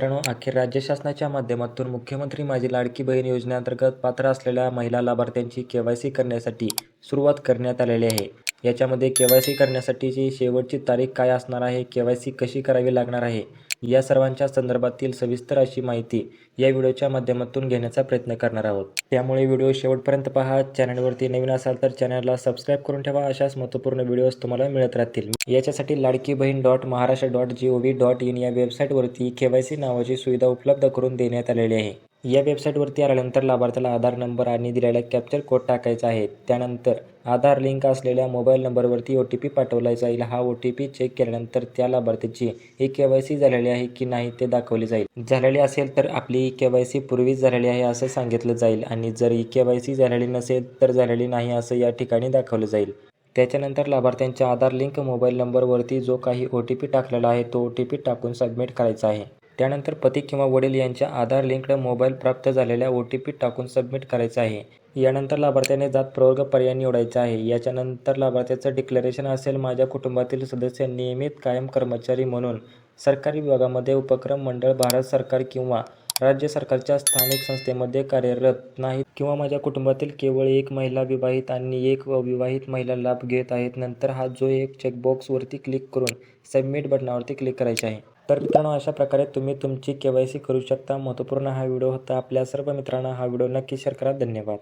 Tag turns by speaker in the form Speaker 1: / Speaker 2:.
Speaker 1: मित्रांनो अखेर राज्य शासनाच्या माध्यमातून मुख्यमंत्री माझी लाडकी बहीण योजनेअंतर्गत पात्र असलेल्या महिला लाभार्थ्यांची के वाय सी करण्यासाठी सुरुवात करण्यात आलेली आहे. याच्यामध्ये के वाय सी करण्यासाठीची शेवटची तारीख काय असणार आहे? के वाय सी कशी करावी लागणार आहे? या सर्वांच्या संदर्भातील सविस्तर अशी माहिती या व्हिडिओच्या माध्यमातून घेण्याचा प्रयत्न करणार आहोत. त्यामुळे व्हिडिओ शेवटपर्यंत पहा. चॅनलवरती नवीन असाल तर चॅनलला सबस्क्राईब करून ठेवा. अशाच महत्त्वपूर्ण व्हिडिओज तुम्हाला मिळत राहतील. याच्यासाठी Ladki Bahin dot Maharashtra dot G O V dot in या वेबसाईटवरती के वाय सी नावाची सुविधा उपलब्ध करून देण्यात आलेली आहे. या वेबसाईटवरती आल्यानंतर लाभार्थ्याला आधार नंबर आणि दिलेला कॅप्चर कोड टाकायचा आहे. त्यानंतर आधार लिंक असलेल्या मोबाईल नंबरवरती ओ टी पी पाठवला जाईल. हा ओ टी पी चेक केल्यानंतर त्या लाभार्थीची ई के वाय सी झालेली आहे की नाही ते दाखवले जाईल. झालेली असेल तर आपली ई के वाय सी पूर्वीच झालेली आहे असं सांगितलं जाईल आणि जर ई के वाय सी झालेली नसेल तर झालेली नाही असं या ठिकाणी दाखवलं जाईल. त्याच्यानंतर लाभार्थ्यांच्या आधार लिंक मोबाईल नंबरवरती जो काही ओ टी पी टाकलेला आहे तो ओ टी पी टाकून सबमिट करायचा आहे. त्यानंतर पती किंवा वडील यांच्या आधार लिंक्ड मोबाईल प्राप्त झालेल्या ओ टी पी टाकून सबमिट करायचं आहे. यानंतर लाभार्थ्याने जात प्रवर्ग पर्याय निवडायचा आहे. याच्यानंतर लाभार्थ्याचं डिक्लेरेशन असेल माझ्या कुटुंबातील सदस्य नियमित कायम कर्मचारी म्हणून सरकारी विभागामध्ये उपक्रम मंडळ भारत सरकार किंवा राज्य सरकारच्या स्थानिक संस्थेमध्ये कार्यरत नाहीत किंवा माझ्या कुटुंबातील केवळ एक महिला विवाहित आणि एक अविवाहित महिला लाभ घेत आहेत. नंतर हा जो एक चेकबॉक्सवरती क्लिक करून सबमिट बटनावरती क्लिक करायचा आहे. तर मित्रांनो अशा प्रकारे तुम्ही तुमची के वाय सी करू शकता. महत्त्वपूर्ण हा व्हिडिओ होता. आपल्या सर्व मित्रांना हा व्हिडिओ नक्की शेअर करा. धन्यवाद.